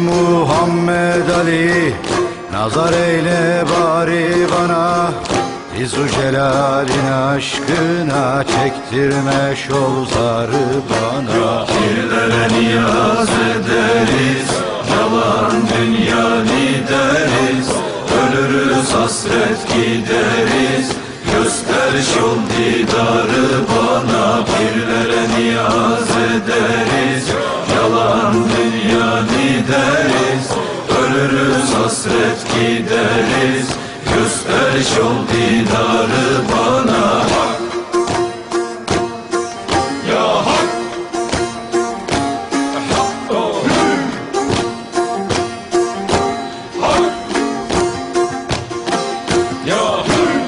Muhammed Ali Nazar eyle bari bana. İzu celalin aşkına Çektirme şol zarı bana. Pirlere niyaz ederiz Yalan dünya lideriz. Ölürüz hasret gideriz Göster yol didarı bana Pirlere niyaz ederiz. Yalan dünya lideriz Ölürüz hasret gideriz. Göster yol didarı bana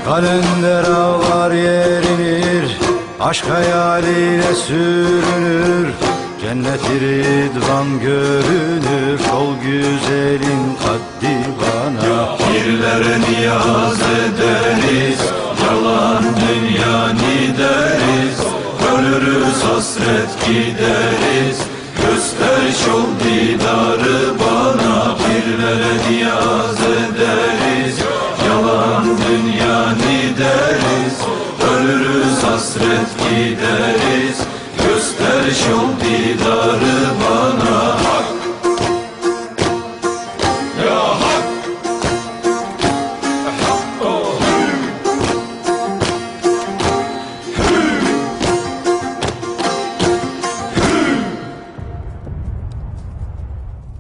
Kalender ağlar yerinir Aşk hayaliyle sürünür. Cennet-i Ridvan görünür Kol güzelin kaddi bana. Pirlere niyaz ederiz Yalan dünya deriz Ölürüz hasret gideriz. Göster yol didarı deriz Ölürüz hasret gideriz. Göster yol didarı bana